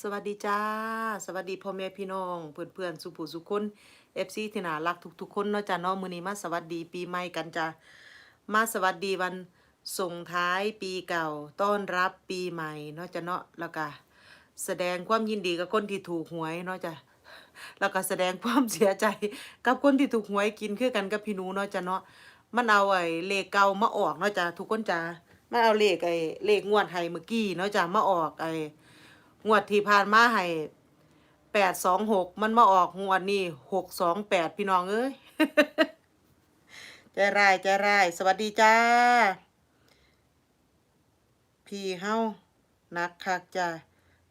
สวัสดีจ้า สวัสดีพ่อแม่พี่น้อง เพื่อนๆสุผู้สุคนเอฟซีที่น่ารักทุกๆคนเนาะจ้าเนาะมือนี้มาสวัสดีปีใหม่กันจ้ามาสวัสดีวันส่งท้ายปีเก่าต้อนรับปีใหม่เนาะจ้าเนาะแล้วก็แสดงความยินดีกับคนที่ถูกหวยเนาะจ้าแล้วก็แสดงความเสียใจกับคนที่ถูกหวยกินคือกันกับพี่นูเนาะจ้าเนาะมันเอาไอ้เลขเก่ามาออกเนาะจ้าทุกคนจ้ามันเอาเลขไอ้เลขงวดให้เมื่อกี้เนาะจ้ามาออกไอ้ งวดที่ผ่านมาให้แปดสองหกมันมาออกงวดนี้หกสองแปดพี่น้องเอ้ยใจร้ายใจร้ายสวัสดีจ้า พี่เฮานักคักจ้า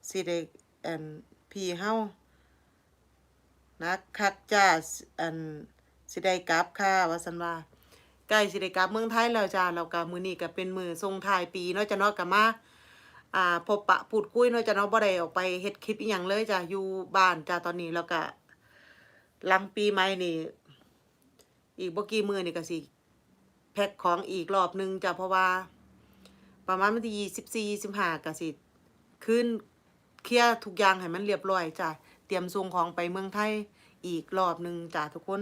สิเด็กอันพี่เฮานักคักจ้าอันสิได้กลับค่ะว่าสันว่าใกล้สิได้กลับเมืองไทยแล้วจ้าเราก็มือนี้ก็เป็นมือทรงทายปีเนาะจะเนาะกับมา อ่าพบปะพูดคุยเนาะจ้ะเนาะบ่ได้ออกไปเฮ็ดคลิปอีหยังเลยจ้ะอยู่บ้านจ้ะตอนนี้แล้วก็หลังปีใหม่นี่อีกบ่กี่มื้อนี่ก็สิแพ็คของอีกรอบหนึงจ้ะเพราะว่า ประมาณวันที่ยี่สิบสี่สิบห้าก็สิขึ้นเคลียร์ทุกอย่างให้มันเรียบร้อยจ้ะเตรียมส่งของไปเมืองไทยอีกรอบหนึงจ้ะทุกคน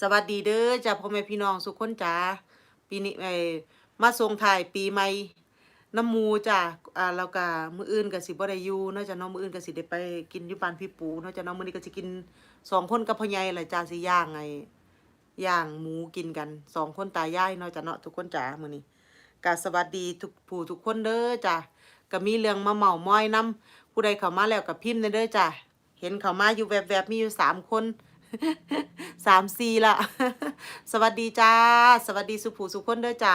สวัสดีเด้อจ้ะพ่อแม่พี่น้องทุกคนจ้าปีนี้ไอมาส่งท้ายปีใหม่ น้ำหมูจ้ะอ่าแล้วก็มื้ออื่นก็สิบ่ได้อยู่เนาะจ้ะเนาะมื้ออื่นก็สิได้ไปกินอยู่บ้านพี่ปูเนาะจ้ะเนาะมื้อนี้ก็สิกินสองคนกับพ่อใหญ่แหละจ้ะสิย่างไงย่างหมูกินกันสองคนตายายเนาะจ้ะเนาะทุกคนจ้ามื้อนี้ก็สวัสดีทุกผู้ทุกคนเด้อจ้ะก็มีเรื่องมาเมามอยนํผู้ใดเข้ามาแล้วก็พิมพ์ได้เด้อจ้ะเห็นเข้ามาอยู่แวบๆมีอยู่สามคนสามสี่ละ สวัสดีจ้า สวัสดีสุผู้สุคนเด้อจ้า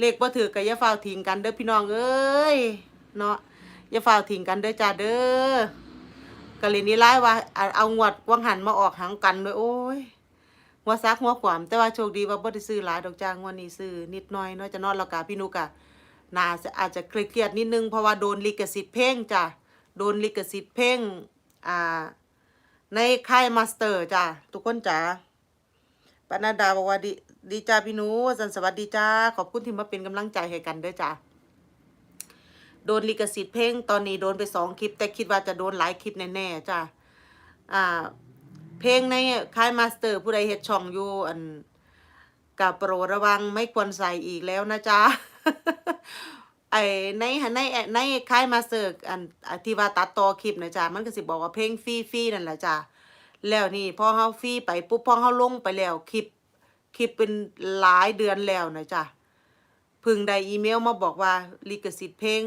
เลขบ่ถือก็อย่าฝ้าทิ้งกันเด้อพี่น้องเอ้ยเนาะอย่าฝ้าทิ้งกันเด้อจ้าเด้อกะเลยนี่ไล่ว่า เอางวดวังหันมาออกหางกันด้วยโอ้ยหัวซักหัวขวามแต่ว่าโชคดีว่าบ่ได้ซื้อหลายดอกจ้างวดนี้ซื้อนิดหน่อยเนาะจะนอนแล้วกะพี่นุกะน่าจะอาจจะเครียดๆนิดนึงเพราะว่าโดนลิขสิทธิ์เพลงจ้ะโดนลิขสิทธิ์เพลงอ่าในค่ายมาสเตอร์จ้ะทุกคนจ้าปนัดดาบอกว่าดี ดีจ้าพี่นูสันสวัสดีจ้า ขอบคุณที่มาเป็นกำลังใจให้กันด้อจ้าโดนลิขสิทธิ์เพลงตอนนี้โดนไปสองคลิป แต่คิดว่าจะโดนหลายคลิปแน่ๆจ้าอ่า เพลงในค่ายมาสเตอร์ ผู้ใดเฮ็ดช่องอยู่อันกับโปรดระวังไม่ควรใส่อีกแล้วนะจ๊ะไอ้ในในในค่ายมาสเตอร์อันอันที่ว่าตัดต่อคลิปนะจ๊ะมันก็สิบอกว่าเพลงฟรีๆนั่นแหละจ้ะแล้วนี่พอเฮาฟรีไปปุ๊บพอเฮาลงไปแล้วคลิป คลิปเป็นหลายเดือนแล้วนะจ๊ะพึ่งได้อีเมลมาบอกว่าลิขสิทธิ์เพลง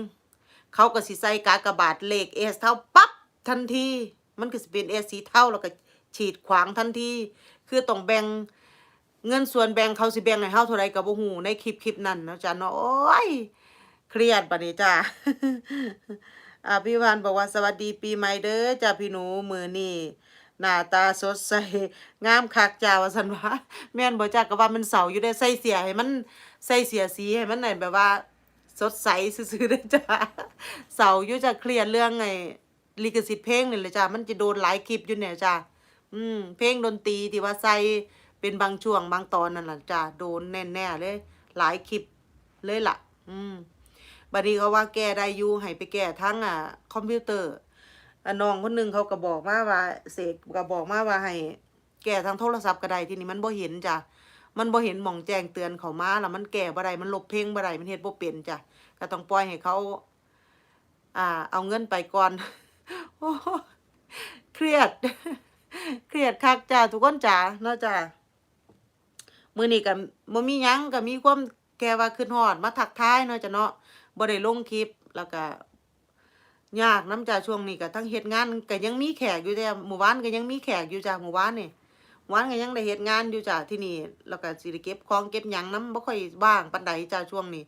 เขาก็สิใส่กากบาทเลขเอสเท่าปั๊บทันทีมันก็สิเป็นเอสสีเท่าแล้วก็ฉีดขวางทันทีคือต้องแบ่งเงินส่วนแบ่งเขาสิแบ่งให้เฮาเท่าไรก็บ่ฮู้ในคลิปคลิปนั้นนะจ๊ะเนาะโอ้ยเครียดปะนี้จ้าอ่าพี่วานบอกว่าสวัสดีปีใหม่เด้อจ้าพี่หนูมือนี่ หน้าตาสดใสงามคักจ้าว่าสันว่าแม่นบ่จ้าก็ว่ามันเสาอยู่ได้ใส่เสียให้มันใส่เสียสีให้มันไหนแบบว่า สดใสซื่อๆเด้จ้าเสาอยู่จะเครียดเรื่องไงลิขสิทธิ์เพลงนี่แหละจ้ามันจะโดนหลายคลิปอยู่เนี่ยจ้าอืมเพลงดนตรีที่ว่าใส่เป็นบางช่วงบางตอนนั่นแหละจ้าโดนแน่ๆเลย หลายคลิปเลยล่ะ อืมบัดนี้เขาว่าแก้ได้อยู่ให้ไปแก้ทั้งอะคอมพิวเตอร์ อน้องคนหนึงเขาก็บอกมาว่าเสกก็บอกมาว่าให้แก้ทั้งโทรศัพท์ก็ได้ทีนี้มันบ่เห็นจ้ะมันบ่เห็นหม่องแจ้งเตือนเขามาแล้วมันแก้บ่ได้มันลบเพลงบ่ได้มันเฮ็ดบ่เป็นจ้ะก็ต้องปล่อยให้เขาอ่า เอาเงินไปก่อนโอ้เครียด เครียดคักจ้าทุกคนจ้าเนาะจ้ามื้อนี้ก็บ่มีหยังก็มีความแค่ว่าขึ้นฮอดมาทักทายเนาะจ้ะเนาะบ่ได้ลงคลิปแล้วก็ ยากน้ำจ่าช่วงนี้ก็ทั้งเฮ็ดงานก็ยังมีแขกอยู่แต่หมู่บ้านก็ยังมีแขกอยู่จ้ะหมู่บ้านนี่หมู่บ้านก็ยังได้เฮ็ดงานอยู่จ้ะที่นี่แล้วก็สิได้เก็บของเก็บหยังนำบ่ค่อยว่างปานใดจ้ะช่วงนี้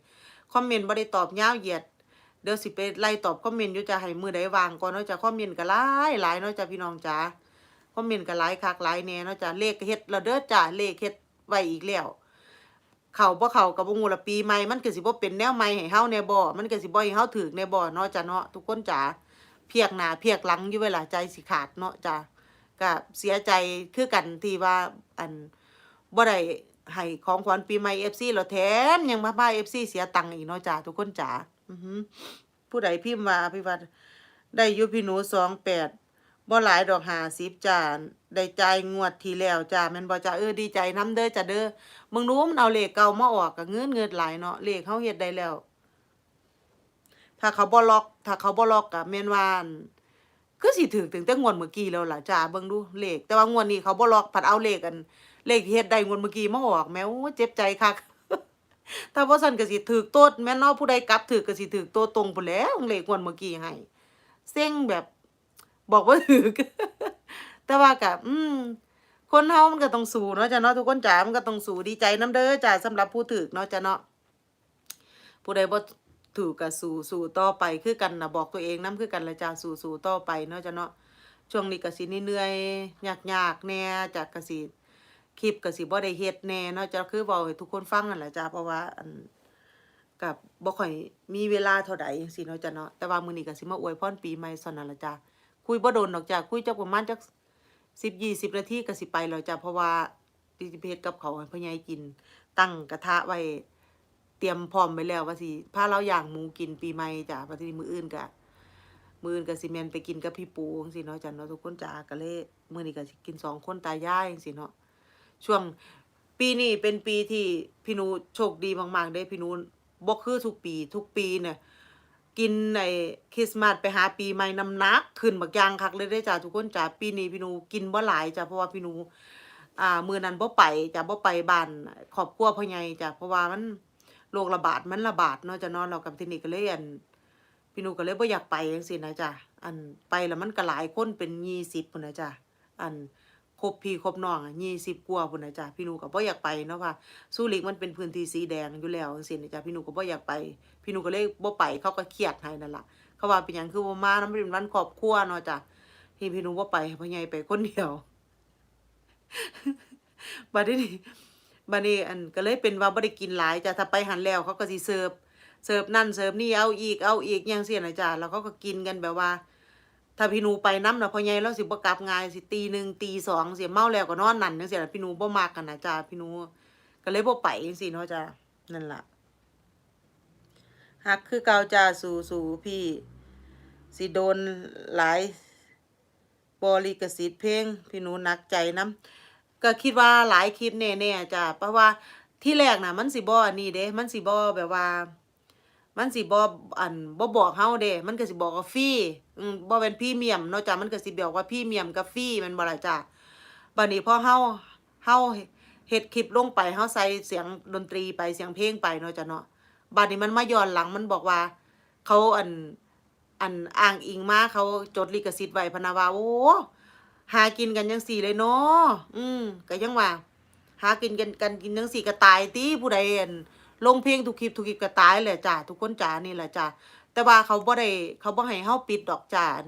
คอมเมนต์บ่ได้ตอบยาวเหยียดเดี๋ยวสิไปไล่ตอบคอมเมนต์อยู่จ้ะให้มือใดว่างก่อนเนาะจ้ะคอมเมนต์ก็หลายหลายเนาะจ้ะพี่น้องจ๋าคอมเมนต์ก็หลายคักหลายแน่เนาะจ้ะเลขเฮ็ดแล้วเด้อจ้ะเลขเฮ็ดไว้อีกแล้ว เขาบ่เขากับบ่งูละปีใหม่มันก็สิบ่เป็นแนวใหม่ให้เฮาแน่บ่มันก็สิบ่ให้เฮาถึกแน่บ่เนาะจ้ะเนาะทุกคนจ๋าเพียกหน้าเพียกหลังอยู่เวลาใจสิขาดเนาะจ้ะก็เสียใจคือกันที่ว่าอันบ่ได้ให้ของขวัญปีใหม่ FC แล้วแถมยังมาพา FC เสียตังค์อีกเนาะจ้ะทุกคนจ๋าอือหือผู้ใดพิมพ์ว่าพี่ว่าได้อยู่พี่หนูสองแปด บ่หลายดอกหาสิบจานได้ใจงวดทีแล้วจ้าแม่นบ่จ้าเออดีใจน้ำเด้อจ้าเด้อมึงรู้มันเอาเลขเก่ามาออกก็เงินเงินหลายเนาะเลขเขาเฮ็ดได้แล้ว ถ้าเขาบ่ล็อก ถ้าเขาบ่ล็อกก็แม่นวานคือสิถึงถึงแต่งวดเมื่อกี้แล้วล่ะจ้าเบิ่งดูเลขแต่ว่างวดนี้เขาบ่ล็อกผัดเอาเลขกัน เลขที่เฮ็ดได้งวดเมื่อกี้มาออกแม่โอ้เจ็บใจคักถ้าบ่ซั่นก็สิถูกโตดแม่นเนาะผู้ใดกลับถูกก็สิถูกโตดตรงพุ่นแล้วเลขงวดเมื่อกี้ให้เซ็งแบบ บอกว่าถูกแต่ว่าก็อืม คนเฮามันก็ต้องสู้เนาะจ้ะเนาะทุกคนจ๋ามันก็ต้องสู้ดีใจนํเด้อจ้าสำหรับผู้ถูกเนาะจ้ะเนาะผู้ใดบ่ถูกก็สู้สู้ต่อไปคือกันนะบอกตัวเองนํคือกันละจ้าสู้สู้ต่อไปเนาะจ้ะเนาะช่วงนี้ก็สิเหนื่อยๆยากๆแน่จ้ะก็สิคลิปก็สิบ่ได้เฮ็ดแน่เนาะจ้ะคือเว้าให้ทุกคนฟังนั่นแหละจ้ะเพราะว่าอันกับบ่ค่อยมีเวลาเท่าใดจังซี่เนาะจ้ะเนาะแต่ว่ามื้อนี้ก็สิมาอวยพรปีใหม่ซั่นนั่นละจ้ะ คุยบ่โดนดอกจ้ะคุยจักประมาณจัก10 20นาทีก็สิไปแล้วจ้ะเพราะว่าสิไปเฮ็ดกับเขาให้พ่อใหญ่กิน ตั้งกระทะไว้เตรียมพร้อมไว้แล้วว่าสิพาเราย่างหมูกินปีใหม่จ้ะบัดนี้มื้ออื่นก็มื้ออื่นก็สิแม่นไปกินกับพี่ปูจังซี่เนาะจ้ะเนาะทุกคนจ้ะก็เลยมือนี้ก็กินสองคนตายายจังซี่เนาะช่วงปีนี้เป็นปีที่พี่นูโชคดีมากๆเด้พี่นูบ่คือทุกปีทุกปีเนี่ย กินในคริสต์มาสไปหาปีใหม่นำนักขึ้นบักยางคักเลยเด้จ้ะทุกคนจ้ะปีนี้พี่นูกินบ่หลายจ้ะเพราะว่าพี่นูอ่ามือนั้นบ่ไปจ้ะบ่ไปบ้านครอบครัวพ่อใหญ่จ้ะเพราะว่ามันโรคระบาดมันระบาดเนาะจ้ะเนาะแล้วกับทีนี้ก็เลยอันพี่นูก็เลยบ่อยากไปจังซี่นะจ้ะอันไปแล้วมันก็หลายคนเป็น20พุ่นนะจ้ะอัน ครบพี่ครบน้องอะยี่สิบกว่าพุ่นนะจ๊ะพี่นูก็บ่อยากไปเนาะค่ะสู้ลิกมันเป็นพื้นที่สีแดงอยู่แล้วจังซี่นะจ๊ะพี่นูก็บ่อยากไป พี่นูก็เลยบ่ไปเขาก็เครียดให้นั่นล่ะเขาว่าเป็นหยังคือบ่มาน้ำเป็นวันครอบครัวเนาะจ้ะที่พี่นูบ่ไปพ่อใหญ่ไปคนเดียวบัดนี้บัดนี้อันก็เลยเป็นว่าบ่ได้กินหลายจ้ะถ้าไปหันแล้วเขาก็สิเสิร์ฟเสิร์ฟนั่นเสิร์ฟนี่เอาอีกเอาอีกอย่างเสียนะจ้ะแล้วเขาก็กินกันแบบว่า ถ้าพี่นูไปน้ำนะพ่อใหญ่เราสิบ่กลับง่ายสิตีหนึ่งตีสองเสิเมาแล้วก็นอนนั่นจังซี่ล่ะพี่นูบ่มักกันนะจ้าพี่นูก็เลยบ่ไปจังซี่เนาะจ้านั่นล่ะฮักคือเกาจ้าสู่ๆพี่ สิโดนหลายบริกสิทธิ์เพลงพี่นูนักใจนํก็คิดว่าหลายคลิปแน่ๆจ้าเพราะว่าที่แรกนะมันสิบ่อนนี้เด้ มันสิบ่แบบว่า มันสิบ่อันบ่บอกเฮาเด้ มันก็สิบอกว่าฟรีอืมบ่เป็นพรีเมียมเนาะจ้ะมันก็สิบอกว่าพรีเมียมกับฟรีแมันบ่ล่ะจ้ะบัดนี้พอเฮาเฮาเฮ็ดคลิปลงไปเฮาใส่เสียงดนตรีไปเสียงเพลงไปเนาะจ้ะเนาะบัดนี้มันมาย้อนหลังมันบอกว่า เขาอันอันอ้างอิงมาเขาจดลิขสิทธิ์ไว้พะนะว่าโอ้หากินกันจังซี่เลยเนาะอืมก็ยังว่า หากินกันกันกินจังซี่ก็ตายติผู้ใดอัน ลงเพลงทุกคลิปทุกคลิปก็ตายแหละจ้ะทุกคนจ้านี่แหละจ้ะแต่ว่าเขาบ่ได้เขาบ่ให้เฮาปิดดอกจ้าน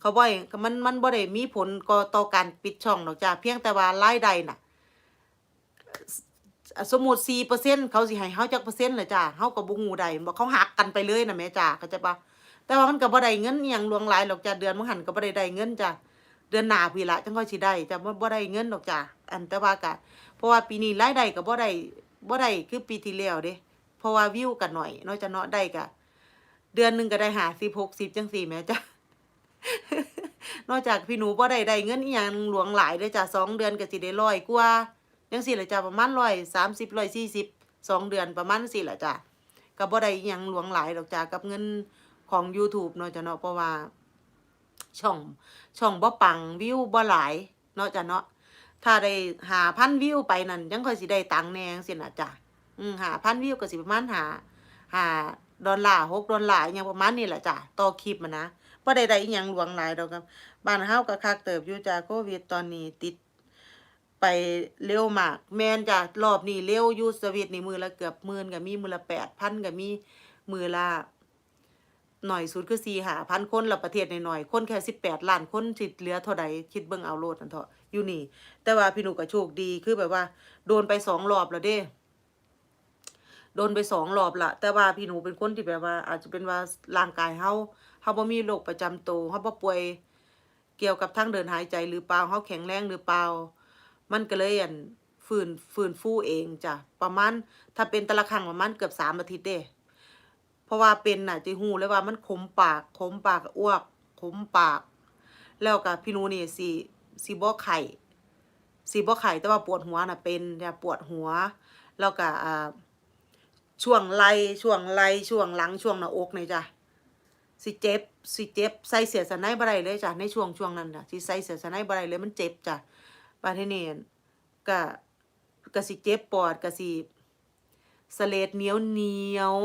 เขาบ่ให้มันมันบ่ได้มีผลก็ต่อการปิดช่องดอกจ้าเพียงแต่ว่ารายได้น่ะ สมมุติ4%เขาสิให้เฮาจักเปอร์เซ็นต์ล่ะจ้าเฮาก็บ่ฮู้ได้บ่เขาหักกันไปเลยน่ะแม่จ้าเข้าใจปะแต่ว่ามันก็บ่ได้เงินอิหยังหลวงหลายหรอกจ้าเดือนมื้อหันก็บ่ได้ได้เงินจ้าเดือนหน้าพี่ละจังค่อยสิได้จ้าบ่บ่ได้เงินดอกจ้าอันแต่ว่าก็เพราะว่าปีนี้รายได้ก็บ่ได้ บ่ได้คือปีที่แล้วเด้เพราะว่าวิวกันหน่อยเนาะจะเนาะได้กะ เดือนหนึ่งก็ได้หาสิบหกสิบจังสี่แม่จ้ะนอกจากพี่หนูบ่ได้ได้เงินอีหยังหลวงหลายเด้อจ้ะสองเดือนก็สิได้ร้อยกว่าจังสี่ละจ้ะประมาณร้อยสามสิบร้อยสี่สิบสองเดือนประมาณสี่ละจ้ะก็บ่ได้อีหยังหลวงหลายดอกจ้ะกับเงินของ YouTube เนาะจ้ะเนาะเพราะว่า ช่อง ช่องบ่ปังวิวบ่หลายเนาะจ้ะเนาะ ถ้าได้หาพันวิวไปนั่นยังค่อยสิได้ตังค์แน่จังซี่น่ะจ้ะอืมหาพันวิวก็สิประมาณหาหาดอลลาร์หกดอลลาร์อหยังประมาณนี้แหละจ้ะต่อคลิปมันะบ่ได้ได้อีหยังหลวงหลายดอกครับบ้านเฮาก็คักเติบอยู่จ้ะโควิดตอนนี้ติดไปเร็วมาก แมนจ้ะรอบนี้เร็วอยู่สวิตนี่มือละเกือบหมื่นก็มีมือละ8,000ก็มีมือละหน่อยสุดคือ4 5,000คนละประเทศใน้อยคนแค่18ล้านคนสิเหลือเท่าใดคิดเบิ่งเอาโลดนั่นเถาะ อยู่นี่ แต่ว่าพี่หนูก็โชคดีคือแบบว่า โดนไปสองรอบแล้วเด้โดนไปสองรอบละแต่ว่าพี่หนูเป็นคนที่แบบว่า อาจจะเป็นว่าร่างกายเฮาเฮาบ่มีโรคประจำตัวเฮาบ่ป่วยเกี่ยวกับทางเดินหายใจหรือเปล่าเฮาแข็งแรงหรือเปล่า มันก็เลยอั่นฟื้นฟื้นฟูเองจ้ะประมาณถ้าเป็นต่ละครั้งประมาณเกือบสามอาทิตย์เด้เพราะว่าเป็นน่ะจะฮู้เลยว่ามันขมปากขมปากอ้วกขมปาก แล้วก็พี่หนูนี่สิ สิบ่ไข้สิบ่ไข้แต่ว่าปวดหัวน่ะเป็นจะปวดหัว แล้วก็ช่วงไหล่ช่วงไหล่ช่วงหลังช่วงหน้าอกนี่จ้ะสิเจ็บสิเจ็บใส่เสียสะไนบ่ได้เลยจ้ะในช่วงช่วงนั้นจ้ะสิใส่เสียสะไนบ่ได้เลยมันเจ็บจ้ะบาดทีนี้ก็ก็สิเจ็บปอดก็สิสเลดเหนียวเหนียว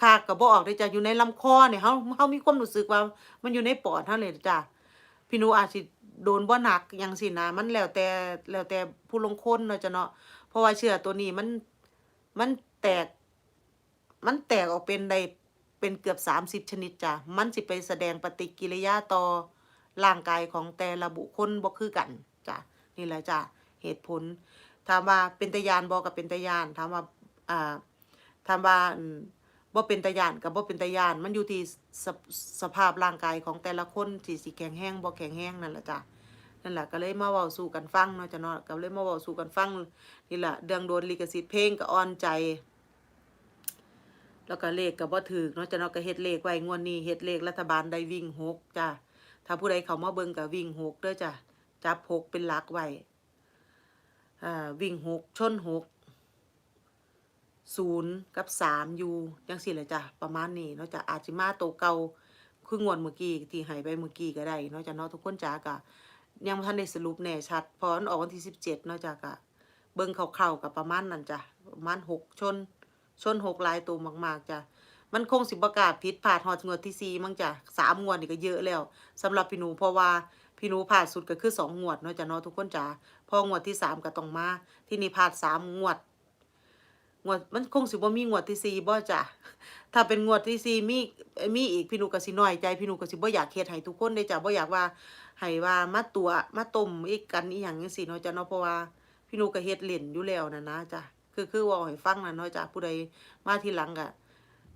คากก็บ่ออกเลยจ้ะอยู่ในลำคอเนี่ยเฮาเฮามีความรู้สึกว่า มันอยู่ในปอดเฮาเลยจ้ะพี่นูอาจสิ โดนบ่หนักอยังสินะมันแล้วแต่แล้วแต่ผู้ลงคนเนาะจ้ะเนาะเพราะว่าเชื้อตัวนี้มันมันแตก มันแตกออกเป็นได้เป็นเกือบสามสิบชนิดจ้ะมันสิไปแสดงปฏิกิริยาต่อร่างกายของแต่ละบุคคลบ่คือกันจ้ะนี่แหละจ้ะเหตุผลถามว่าเป็นตะยานบ่กับเป็นตะยานถามว่าอ่าถามว่า บ่เป็นตะยานกับบ่เป็นตะยาน มันอยู่ที่สภสภาพร่างกายของแต่ละคนที่สิแข็งแรงบ่แข็งแรงนั่นแหละจ้ะนั่นแหละก็เลยมาเว้าสู่กันฟังเนาะจ้ะเนาะก็เลยมาเว้าสู่กันฟังนี่แหละเรื่องโดนลิขสิทธิ์เพลงก็อ่อนใจ แล้วก็เลขก็บ่ถูกเนาะจ้ะเนาะก็เฮ็ดเลขไว้งวดนี้เฮ็ดเลขรัฐบาลได้วิ่งหกจ้ะถ้าผู้ใดเขามาเบิ่งก็วิ่งหกเด้อจ้ะจับหกเป็นหลักไว้อ่าวิ่งหกชนหก ศูนย์กับสามอยู่จังสี่เลยจ้ะประมาณนี้เนาะจ้ะอาจจะมาโตเก่าคืองวดเมื่อกี้ที่หายไปเมื่อกี้ก็ได้เนาะจ้ะเนาะทุกคนจ้ากะยังบ่ทันได้สรุปแน่ชัดพอมันออกวันที่สิบเจ็ดเนาะจ้ะกะเบิ่งคร่าๆกับประมาณนั้นจ้ะประมาณหกชน ชนหกลายตัวมากๆจ้ะมันคงสิบประกาศผิดพลาดฮอดงวดที่สี่มั้งจ้ะสามงวดนี่ก็เยอะแล้วสำหรับพี่หนูเพราะว่าพี่หนูพลาดสุดก็คือสองงวดเนาะจ้ะเนาะทุกคนจ้ะพองวดที่สามก็ต้องมาที่นี่พลาดสามงวด งวดมันคงสิบ่มีงวดที่สี่บ่จ้ะถ้าเป็นงวดที่สี่มีมีอีกพี่นูก็สิน้อยใจพี่นูก็สิบ่อยากเฮ็ดให้ทุกคนได้จ้ะบ่อยากว่าให้ว่ามาตัวมาต้มอีกกันอีหยังจังซี่เนาะจ้ะเนาะเพราะว่าพี่นูก็เฮ็ดเล่นอยู่แล้วนะนะจ้ะคือคือว่าให้ฟังนะเนาะจ้ะผู้ใดมาทีหลังก็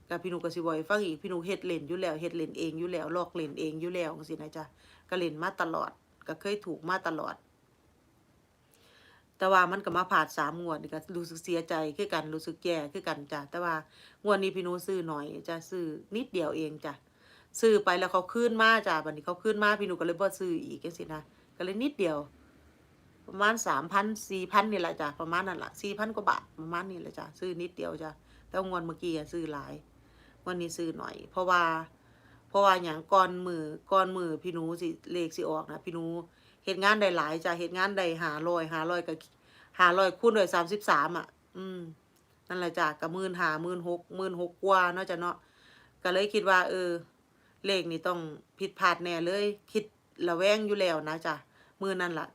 ก็พี่นูก็สิบ่ให้ฟังอีกพี่หนูเฮ็ดเล่นอยู่แล้วเฮ็ดเล่นเองอยู่แล้วลอกเล่นเองอยู่แล้วจังซี่นะจ้ะก็เล่นมาตลอดก็เคยถูกมาตลอด แต่ว่ามันก็มาผ่านสามงวดนี่ก็รู้สึกเสียใจคือกันรู้สึกแย่คือกันจ้ะแต่ว่างวดนี้พี่นูซื้อหน่อยจะซื้อนิดเดียวเองจ้ะซื้อไปแล้วเขาขึ้นมาจ้ะบัดนี้เขาขึ้นมาพี่นูก็เลยบ่ซื้ออีกจังซี่นะก็เลยนิดเดียว ประมาณสามพันสี่พันนี่แหละจ้ะประมาณนั่นแหละสี่พันกว่าบาทประมาณนี้แหละจ้ะซื้อนิดเดียวจ้ะแต่งวดเมื่อกี้ซื้อหลายงวันนี้ซื้อหน่อย เพราะว่า เพราะว่าอย่างก่อนมือก่อนมือพี่นูสิเลขสิออกนะพี่นู เฮ็ดงานได้หลายจ้ะเฮ็ดงานได้หาร้อยหาร้อยก็หาร้อยคูณด้วยสามสิบสามอะ อืมนั่นแหละจ้ะก็หมื่นหาหมื่นหกหมื่นหกกว่าเนาะจ้ะเนาะก็เลยคิดว่า เออ เลขนี่ต้องผิดพลาดแน่เลย คิดระแวงอยู่แล้วนะจ้ะมือนั่นล่ะ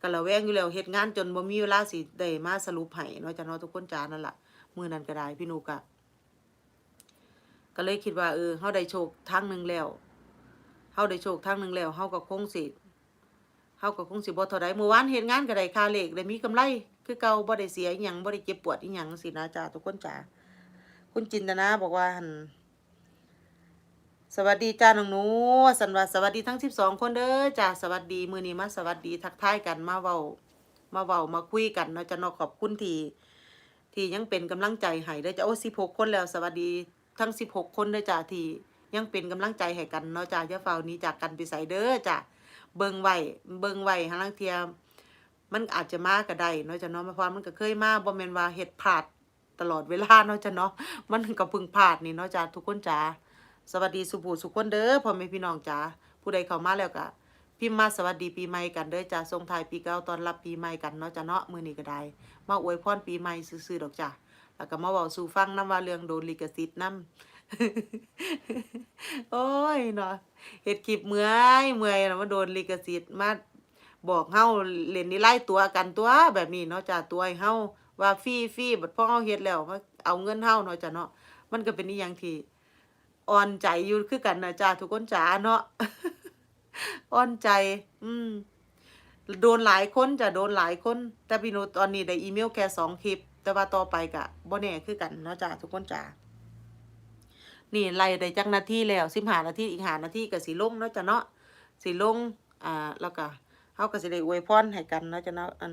ก็ระแวงอยู่แล้วเฮ็ดงานจนบ่มีเวลาสิได้มาสรุปให้เนาะจ้ะเนาะทุกคนจ้านั่นล่ะมือนั้นก็ได้พี่นูก็ก็เลยคิดว่าเออเฮาได้โชคทางหนึ่งแล้วเฮาได้โชคทางหนึ่งแล้วเฮาก็คงสิ เฮาก็คงสิบ่เท่าใดเมื่อวานเฮ็ดงานก็ได้ค่าเลขได้มีกำไร คือเก่าบ่ได้เสียอิหยังบ่ได้เจ็บปวดอีหยังสินะจ้าทุกคนจ้าคุณจินตนาบอกว่าหั่นสวัสดีจ้าน้องหนูสันว่าสวัสดีทั้งสิบสองคนเด้อจ้าสวัสดีมือนี้มาสวัสดีทักทายกันมาเว้ามาเว้ามาคุยกันเนาะจะเนอกขอบคุณที่ที่ยังเป็นกำลังใจให้เด้อจ้าโอ้สิบหกคนแล้ว สวัสดีทั้งสิบหกคนเด้อจ้าที่ยังเป็นกำลังใจให้กันเนาะจ้าอย่าเฝ้านี้จากกันไปใส่เด้อจ้า เบิ่งไว้เบิ่งไว้หาลังเทียมันอาจจะมาก็ได้เนาะจ้าเนาะเพราะมันก็เคยมาบ่แม่นว่าเฮ็ดพลาดตลอดเวลาเนาะจ้าเนาะมันก็พึ่งพลาดนี่เนาะจ้าทุกคนจ้าสวัสดีสุภูสุขคนเด้อพ่อแม่พี่น้องจ๋าผู้ใดเข้ามาแล้วก็พิมพ์มาสวัสดีปีใหม่กันเด้อจ้าส่งไทยปีเก่าตอนรับปีใหม่กันเนาะจ้าเนาะมื้อนี้ก็ได้มาอวยพรปีใหม่ซื่อๆดอกจ้าแล้วก็มาเว้าสู่ฟังนํว่าเรื่องโดนลิขสิทธิ์นํ โอ้ยเนาะเฮ็ดคลิปเมื่อยเมื่อยแล้วมาโดนลิขสิทธิ์มาบอกเฮาเล่นนี่ไล่ตัวกันตัวแบบนี้เนาะจ้าตัวให้เฮาว่าฟรีๆบัดพ่อเฮาเฮ็ดแล้วมาเอาเงินเฮาเนาะจ้าเนาะมันก็เป็นอีหยังที่อ่อนใจอยู่คือกันนะจ้าทุกคนจ๋าเนาะอ่อนใจ อืมโดนหลายคนจะโดนหลายคน แต่พี่นุตอนนี้ได้อีเมลแค่สองคลิป แต่ว่าต่อไปกะบ่แน่คือกันเนาะจ้าทุกคนจ๋า นี่ไล่ได้จักนาทีแล้วสิบหานาทีอีกหานาทีก็สิลงเนาะจ้ะเนาะสิลงอ่าแล้วก็เฮาก็สิได้อวยพรให้กันเนาะจ้ะเนาะอัน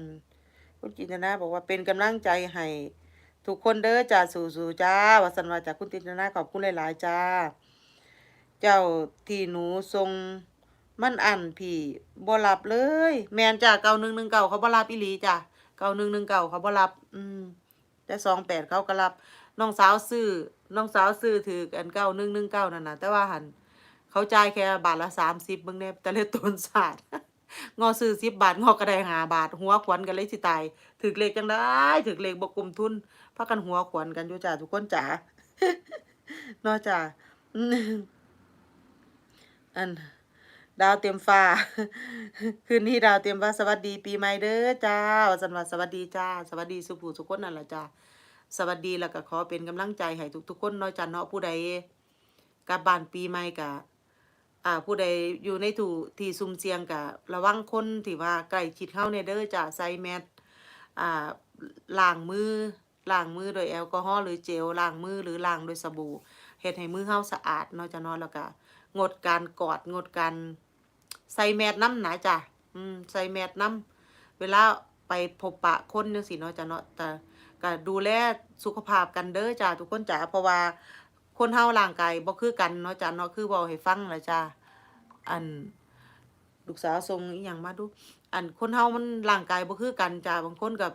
คุณจินตนาบอกว่าเป็นกำลังใจให้ทุกคนเด้อจ้าสู่ๆจ้าวสันวาจากคุณตินนาขอบคุณหลายๆจ้า เจ้าที่หนูทรงมันอันพี่บ่รับเลย แมนจ้ะเก้าหนึ่งหนึ่งเก้าเขาบ่รับอีหลีจ้ะเก้าหนึ่งหนึ่งเก้าเขาบ่รับ อืมแต่สองแปดเขาก็รับ น้องสาวซื้อน้องสาวซื้อถือกันเก้าหนึ่งหนึ่งเก้านั่นนะแต่ว่าหันเขาจ่ายแค่บาทละสามสิบเบิ่งแน่แต่เลยต้นศาสตร์งอซื้อสิบบาทงอก็ไดหาบาท หัวขวัญกันเลยสิตายถือเลขจังได้ถือเลขบ่กลุ่มทุนพากันหัวขวัญกันอยู่จ้าทุกคนจ๋านอจ้ากอันดาวเต็มฟ้า คืนนี้ดาวเต็มฟ้าสวัสดีปีใหม่เด้อจ้าว่าสันว่าสวัสดีจ้า สวัสดีสุภูสุคนนั่นแหละจ้า สวัสดีแล้วก็ขอเป็นกำลังใจให้ทุกๆคนเนาะจ้าเนาะผู้ใดกลับบ้านปีใหม่กะอ่าผู้ใดอยู่ในถูที่ซุ่มเสี่ยงกะระวังคนที่ว่าใกล้ชิดเข้าในเด้อจ้าใส่แมสอ่าล้างมือล้างมือโดยแอลกอฮอล์หรือเจลล้างมือหรือล้างโดยสบู่เฮ็ดให้มือเฮาสะอาดเนาะจ้าเนาะแล้วก็งดการกอดงดการใส่แมสน้ำหนาจ้ะอืมใส่แมสน้ำเวลาไปพบปะคนจังซี่เนาะจ้าเนาะแต่ ก็ดูแลสุขภาพกันเด้อจ้าทุกคนจ้าเพราะว่าคนเฮาร่างกายบ่คือกันเนาะจ้าเนาะคือเว้าให้ฟังล่ะจ้าอันลูกสาวส่งอีหยังมาดู อันคนเฮามันร่างกายบ่คือกันจ้าบางคนก็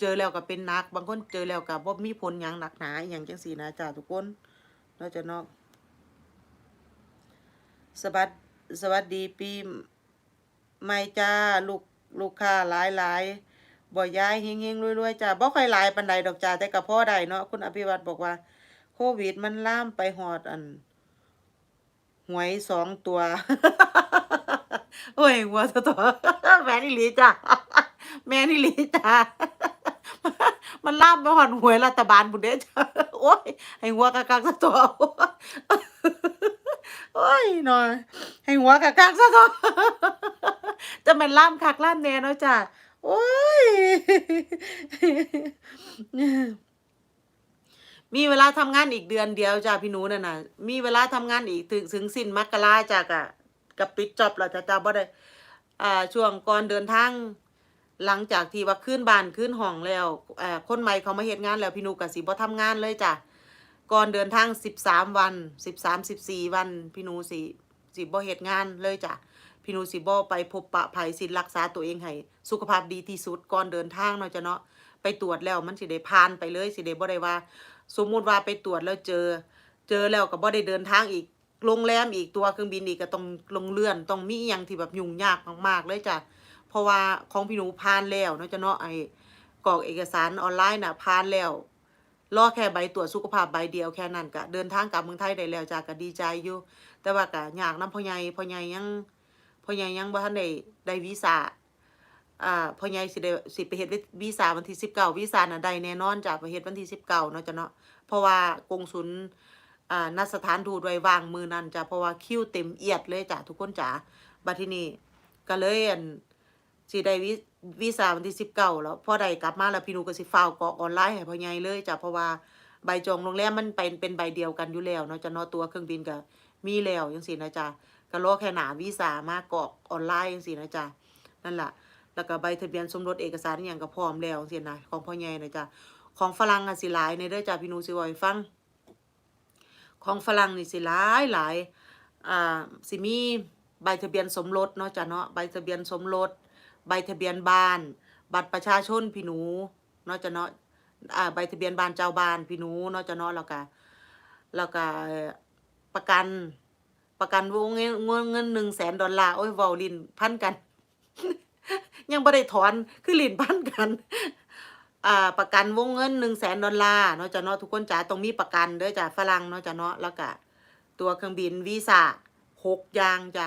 เจอแล้วก็เป็นนัก บางคนเจอแล้วก็บ่มีผลหยังหนักหนาอีหยังจังซี่นะจ้าทุกคนเนาะจ้าเนาะสวัสดสวัสดีปีใหม่จ้าลูกลูกค้าหลายๆ บ่ย้ายเฮงๆรวยๆจ้าบ่ค่อยหลายปานใดดอกจ้าแต่ก็พอได้เนาะคุณอภิวัตบอกว่า โควิดมันล่ามไปหอดอันหวยสองตัว โอ้ยหัวตัวตัวแม่นี่ลีจ้าแม่นี่ลีจ้ามันล่ามไปหอดหวยรัฐบาลบุญเด้จ้าโอ้ยให้หัวกะกักตัวโอ้ยหน่อยให้หัวกะกักตัวจะแมันล่ามคักล่ามแน่เนาะจ้า โอ้ย มีเวลาทำงานอีกเดือนเดียวจ้าพี่หนูนั่นน่ะมีเวลาทำงานอีกถึงถึงสิ้นมกราจากอะกับปิดจอบแล้วจ้าจ้าบ่ได้อ่าช่วงก่อนเดินทางหลังจากที่ว่าขึ้นบ้านขึ้นห้องแล้วอ่าคนใหม่เขามาเฮ็ดงานแล้วพี่หนูก็สิบ่ทำงานเลยจ้ะก่อนเดินทาง13วัน13 14วัน พี่หนูสิสิบ่เฮ็ดงานเลยจ้ะ พี่หนูสิบ่ไปพบปะภัยสิรักษาตัวเองให้สุขภาพดีที่สุดก่อนเดินทางเนาะจ้ะเนาะไปตรวจแล้วมันสิได้ผ่านไปเลยสิได้บ่ได้ว่า สมมุติว่าไปตรวจแล้วเจอ เจอแล้วก็บ่ได้เดินทางอีกโรงแรมอีกตัวเครื่องบินอีกก็ต้องลงเลื่อนต้องมีอย่างที่แบบยุ่งยากมากๆเลยจ้ะเพราะว่าของพี่หนูผ่านแล้วเนาะจ้ะเนาะไอ้กรอกเอกสารออนไลน์น่ะผ่านแล้วรอแค่ใบตรวจสุขภาพใบเดียวแค่นั้นก็เดินทางกลับเมืองไทยได้แล้วจ้าก็ดีใจอยู่ แต่ว่าก็ยากนํพ่อใหญ่พ่อใหญ่ยัง พ่อใหญ่ยังบ่ทันได้ได้วีซ่าอ่าพ่อใหญ่สิได้สิไปเฮ็ดวีซ่าวันที่19วีซ่าน่ะได้แน่นอนจ้ะไปเฮ็ดวันที่19เก้าเนาะจ้ะเนาะเพราะว่ากงสุลอ่าณสถานทูตไว้วางมือนั้นจ้ะเพราะว่าคิวเต็มเอียดเลยจ้ะทุกคนจ้ะบัดที่นี้ก็เลยอันสิได้วีวีซ่าวันที่สิบเก้าแล้วพอได้กลับมาแล้วพี่นูก็สิฟาวกอกออนไลน์ให้พ่อใหญ่เลยจ้ะเพราะว่าใบจองโรงแรมมันเป็นเป็นใบเดียวกันอยู่แล้วเนาะจ้ะเนาะตัวเครื่องบินก็มีแล้วจังซี่นะจ๊ะ ก็รอแค่หนาวีซ่ามากรอกออนไลน์จังซี่นะจ๊ะนั่นแหละแล้วก็ใบทะเบียนสมรสเอกสารอย่างก็พร้อมแล้วจังซี่นะของพ่อใหญ่นะจ๊ะของฝรั่งอะสิหลายในเด้อจ้ะพี่นูสิว้าให้ฟัง ของฝรั่งนี่สิหลายหลายอ่าสิมีใบทะเบียนสมรสเนาะจ้ะเนาะใบทะเบียนสมรสใบทะเบียนบ้าน บัตรประชาชนพี่หนูเนาะจะเนาะอ่าใบทะเบียนบ้านเจ้าบ้านพี่หนูเนาะจะเนาะแล้วก็แล้วก็ประกัน ประกันวงเงินเงินหนึ่งแสนดอลลาร์โอ้ยเว้าลินพันกัน ยังบ่ได้ถอนคือลินพันกันอ่าประกันวงเงินหนึ่งแสนดอลลาร์เนาะจะเนาะทุกคนจ๋าต้องมีประกันเด้อจ้ะฝรั่งเนาะจะเนาะแล้วก็ตัวเครื่องบินวีซ่าหกอย่างจ้ะ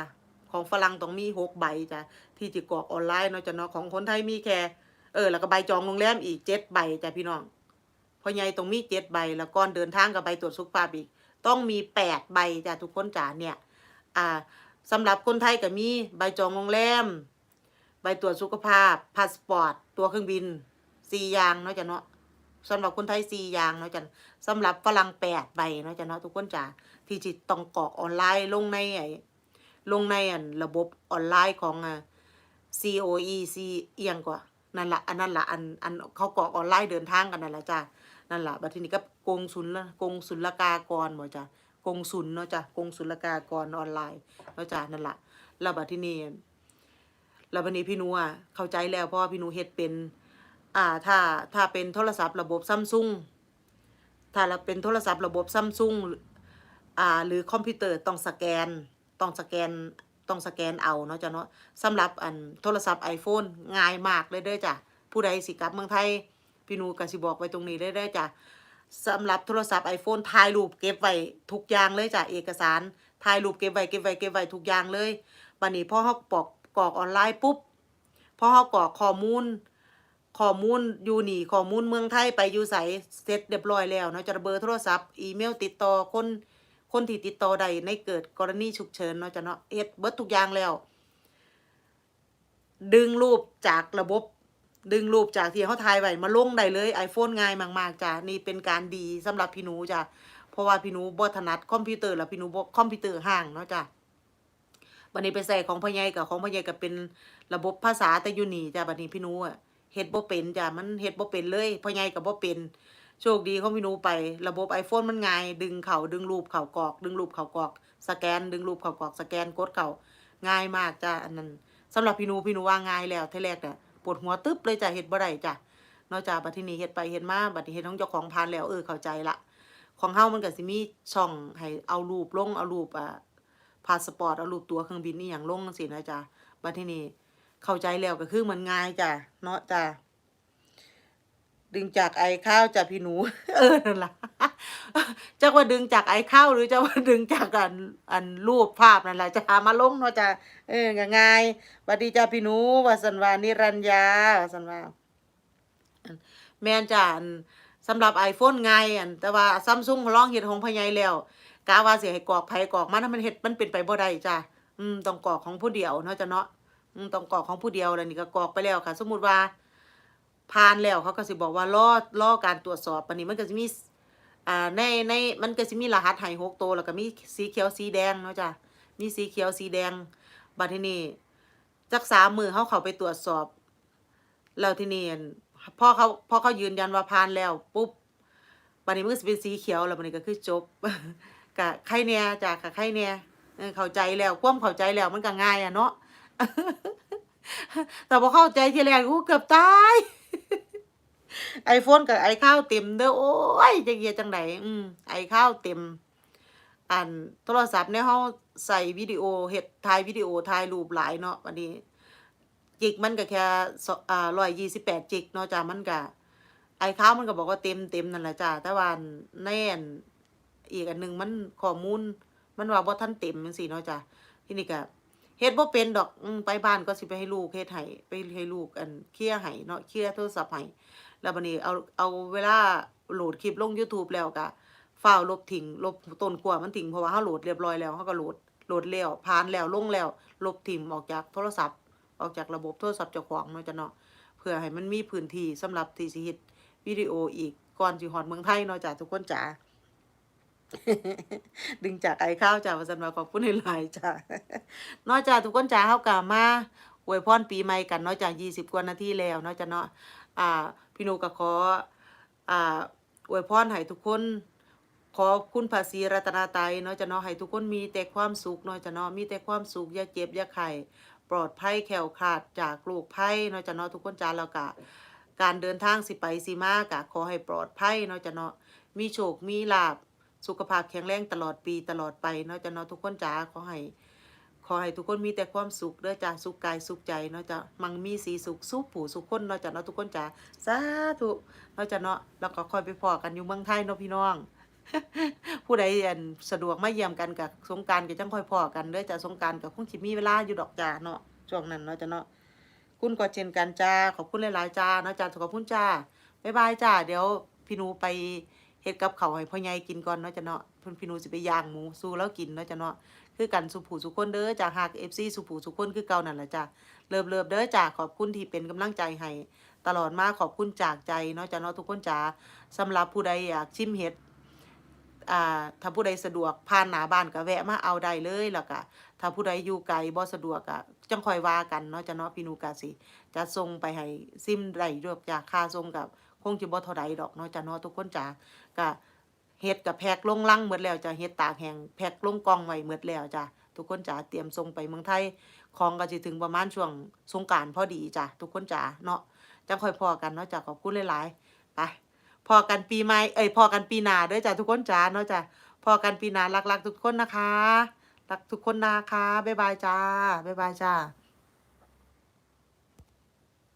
ของฝรั่งต้องมีหกใบจ้ะที่จิกรอกออนไลน์เนาะจ้ะเนาะของคนไทยมีแค่เออแล้วก็ใบจองโรงแรมอีกเจ็ดใบจ้ะพี่น้องพ่อใหญ่ต้องมีเจ็ดใบแล้วก่อนเดินทางกับใบตรวจสุขภาพอีก ต้องมีแปดใบจ้ะทุกคนจ้ะเนี่ย อ่าสำหรับคนไทยก็มีใบจองโรงแรม ใบตรวจสุขภาพพาสปอร์ต ตัวเครื่องบินสี่อย่างเนาะจ้ะเนาะสำหรับคนไทยสี่อย่างเนาะจ้ะสำหรับฝรั่งแปดใบเนาะจ้ะเนาะทุกคนจ้ะที่จิต้องกรอกออนไลน์ลงในไอ้ลงในอันระบบออนไลน์ของอ่า COE C เอียงกว่านั่นละอันนั้นละอันอันเขากรอกออนไลน์เดินทางกันนั่นละจ้ะนั่นละบัดทีนี้ก็ กงศุลกงศุลกากรบ่จ้ะกงสุลเนาะจ้ะกงศุลกากรออนไลน์เนาะจ้ะนั่นละแล้วบัดที่นี่แล้วบัดนี้พี่นูอะเข้าใจแล้วเพราะว่าพี่นูเฮ็ดเป็น อ่าถ้าถ้าเป็นโทรศัพท์ระบบซัมซุงถ้าเราเป็นโทรศัพท์ระบบซัมซุงอ่าหรือคอมพิวเตอร์ต้องสแกนต้องสแกนต้องสแกนเอาเนาะจ้ะเนาะสำหรับอันโทรศัพท์ iPhone ง่ายมากเลยเด้อจ้ะผู้ใดสิกลับเมืองไทยพี่นูก็สิบอกไว้ตรงนี้เลยเด้จ้ะ สำหรับโทรศัพท์ iPhone ถ่ายรูปเก็บไว้ทุกอย่างเลยจ้ะเอกสารถ่ายรูปเก็บไว้เก็บไว้เก็บไว้ทุกอย่างเลยบัดนี้พอเฮาปอกกรอกออนไลน์ปุ๊บพอเฮากรอกข้อมูลข้อมูลอยู่นี่ข้อมูลเมืองไทยไปอยู่ใสเสร็จเรียบร้อยแล้วเนาะจะเบอร์โทรศัพท์อีเมลติดต่อคนคนที่ติดต่อใดในเกิดกรณีฉุกเฉินเนาะจะเนาะเฮ็ดเบิดทุกอย่างแล้ว ดึงรูปจากระบบ ดึงรูปจากที่เขาถ่ายไว้มาลงได้เลย iPhone ง่ายมากๆจ้ะนี่เป็นการดีสำหรับพี่หนูจ้ะเพราะว่าพี่หนูบ่ถนัดคอมพิวเตอร์แล้วพี่หนูบ่คอมพิวเตอร์ห่างเนาะจ้ะวันนี้ไปใส่ของพ่อใหญ่กับของพ่อใหญ่ก็เป็นระบบภาษาแต่อยู่นี่จ้ะบัดนี้พี่หนูอะเฮ็ดบ่เป็นจ้ะมันเฮ็ดบ่เป็นเลยพ่อใหญ่ก็บ่เป็นโชคดีของพี่หนูไประบบ iPhone มันง่าย ดึงเข้าดึงรูปเข้ากอก ดึงรูปเข้ากอก สแกน ดึงรูปเข้ากอก สแกนกดเข้าง่ายมากจ้ะอันนั้นสำหรับพี่หนูพี่หนูว่าง่ายแล้วทีแรกน่ะ ปวดหัวตึ๊บเลยจ้ะเห็ดบ่ได้จ้ะนอกจากบัดทีนี้เห็ดไปเห็ดมาบัดนี้เห็ดของเจ้าของพานแล้วเออเข้าใจละของเฮามันก็สิมีช่องให้เอารูปลงเอารูปอ่าพาสปอร์ตเอารูปตัวเครื่องบินนี่อย่างลงสินะจ้ะบัดทีนี้เข้าใจแล้วก็คือมันง่ายจ้ะเนาะจ้ะ ดึงจากไอข้าวจากพี่หนู เออนั่นละจะว่าดึงจากไอข้าวหรือจะว่าดึงจากอันอันรูปภาพนั่นแหละจะหามาลงเนาะจ้ะเออง่ายๆสวัสดีจ้าพี่หนูวาสันวานิรัญญาวาสันวาแม่นจ้ะอันสำหรับ iPhone ง่ายอันแต่ว่าซัมซุงลองเฮ็ดของพ่อใหญ่แล้วกะว่าสิให้กรอกไผ่กรอกมันมันเฮ็ดมันเป็นไปบ่ได้จ้ะอืมต้องกรอกของผู้เดียวเนาะจ้ะเนาะอืมต้องกรอกของผู้เดียวแล้วนี่ก็กรอกไปแล้วค่ะ สมมุติว่า ผ่านแล้วเขาก็สิบอกว่ารอรอการตรวจสอบปันนี้มันก็จะมีอ่าในในมันก็จะมีรหัสให้หกตัวแล้วก็มีสีเขียวสีแดงเนาะจ้ะมีสีเขียวสีแดงบัดทีนี้จักสามมือเขาเขาไปตรวจสอบ แล้วทีนี้อั่นพอเขาพอเขายืนยันว่าผ่านแล้วปุ๊บบัดนี้มันก็สิเป็นสีเขียวแล้วบัดนี้ก็คือจบกะใครเนี่ยจ้ะกะใครเนี่ยเข้าใจแล้วความเข้าใจแล้วมันก็ง่ายอะเนาะแต่พอเข้าใจทีแรกกูเกือบตาย ไอโฟนกับไอข้าวเต็มเด้อโอ้ยจะเกียจังไดอืมไอข้าวเต็มอันโทรศัพท์เนี่ยเฮาใส่วิดีโอเฮ็ดถ่ายวิดีโอถ่ายรูปหลายเนาะวันนี้ จิกมันก็แค่สอ่า128จิกเนาะจ้ะมันก็ไอข้าวมันก็บอกว่าเต็มเต็มนั่นแหละจ้ะแต่ว่าแน่นอีกอันหนึ่งมันข้อมูล มันว่าบ่ทันเต็มจังซี่เนาะจ้ะทีนี้ก็ เฮ็ดบ่เป็นดอกอไปบ้านก็สิไปให้ลูกเฮ็ดให้ไปให้ลูกอันเคลียร์ให้เนาะเคลียร์โทรศัพท์ให้แล้วบัดนี้เอาเอาเวลาโหลดคลิปลง YouTube แล้วก็ฟ้าลบทิ้งลบต้นขั้วมันทิ้งเพราะว่าเฮาโหลดเรียบร้อยแล้วเฮาก็โหลดโหลดแล้วผ่านแล้วลงแล้วลบทิ้งออกจากโทรศัพท์ออกจากระบบโทรศัพท์เจ้าของเนาะจ้ะเนาะเพื่อให้มันมีพื้นที่สำหรับที่สิเฮ็ดวิดีโออีกก่อนสิฮอดเมืองไทยเนาะจ้ะทุกคนจ๋า ดึงจากไอข้าวจ้าว่าซั่นว่าขอบคุณหลายๆจ้าเนอกจากทุกคนจ๋าเฮาก็มาอวยพรปีใหม่กันเนาะจาก20กว่านาทีแล้วเนาะจ้ะเนาะอ่าพี่หนูก็ขออ่าอวยพรให้ทุกคนขอบคุณภาษีรัตนาไตรัยเนาะจะเนาะให้ทุกคนมีแต่ความสุขเนาะจ้ะเนาะมีแต่ความสุขอย่าเจ็บอย่าไข้ปลอดภัยแคล้วคลาดจากโรคภัยเนาะจ้ะเนาะทุกคนจ้าแล้วก็การเดินทางสิไปสิมาก็ขอให้ปลอดภัยเนาะจ้ะเนาะมีโชคมีลาภ สุขภาพแข็งแรงตลอดปีตลอดไปเนาะจ้ะเนาะทุกคนจ้าขอให้ขอให้ทุกคนมีแต่ความสุขเด้อจ้าสุขกายสุขใจเนาะจ้ะมังมีสีสุขสุขผู้สุขคนเนาะจ้ะเนาะทุกคนจ้าสาธุเนาะจ้ะเนาะแล้วก็คอยไปพอกันอยู่เมืองไทยเนาะพี่น้อง ผู้ใดอันสะดวกมาเยี่ยมกันกับสงการก็จังคอยพอกันเด้อจ้ะสงการก็คงสิมีเวลาอยู่ดอกจ้าเนาะช่วงนั้นเนาะจ้ะเนาะคุณก็เช่นกันจ้าขอบคุณหลายๆจ้าเนาะจ้าขอบคุณจ้าบ๊ายบายจ้าเดี๋ยวพี่นูไป เฮ็ดกับข้าวให้พ่อใหญ่กินก่อนเนาะจ้ะเนาะเพิ่นพี่นูสิไปย่างหมูสู้แล้วกินเนาะจ้ะเนาะคือกันสุผูสุคนเด้อจากหาก FC สุผูสุคนคือเก่านั่นแหละจ้ะเลิฟเลิฟเด้อจ้าขอบคุณที่เป็นกำลังใจให้ตลอดมาขอบคุณจากใจเนาะจ้ะเนาะทุกคนจ้าสำหรับผู้ใดอยากชิมเห็ดอ่าถ้าผู้ใดสะดวกผ่านหน้าบ้านก็แวะมาเอาได้เลยแล้วก็ถ้าผู้ใดอยู่ไกลบ่สะดวกก็จังคอยว่ากันเนาะจ้ะเนาะพี่นูกาสิจะส่งไปให้ซิมได้ด้วยจ้ะค่าส่งกับคงสิบ่เท่าใดดอกเนาะจ้ะเนาะทุกคนจ้า ก็เฮ็ดกับแพ็คลงลังหมดแล้วจ้ะเฮ็ดตากแห้งแพ็คลงกองไว้หมดแล้วจ้ะทุกคนจ๋าเตรียมส่งไปเมืองไทยของก็สิถึงประมาณช่วงสงกานต์พอดีจ้ะทุกคนจ๋าเนาะจังค่อยพอกันเนาะจ้ะขอบคุณหลายๆไปพอกันปีใหม่เอ้ยพอกันปีหน้าด้อจ้ะทุกคนจ๋าเนาะจ้ะพอกันปีหน้ารักๆทุกคนนะคะรักทุกคนนะคะบ๊ายบายจ้าบ๊ายบายจ้า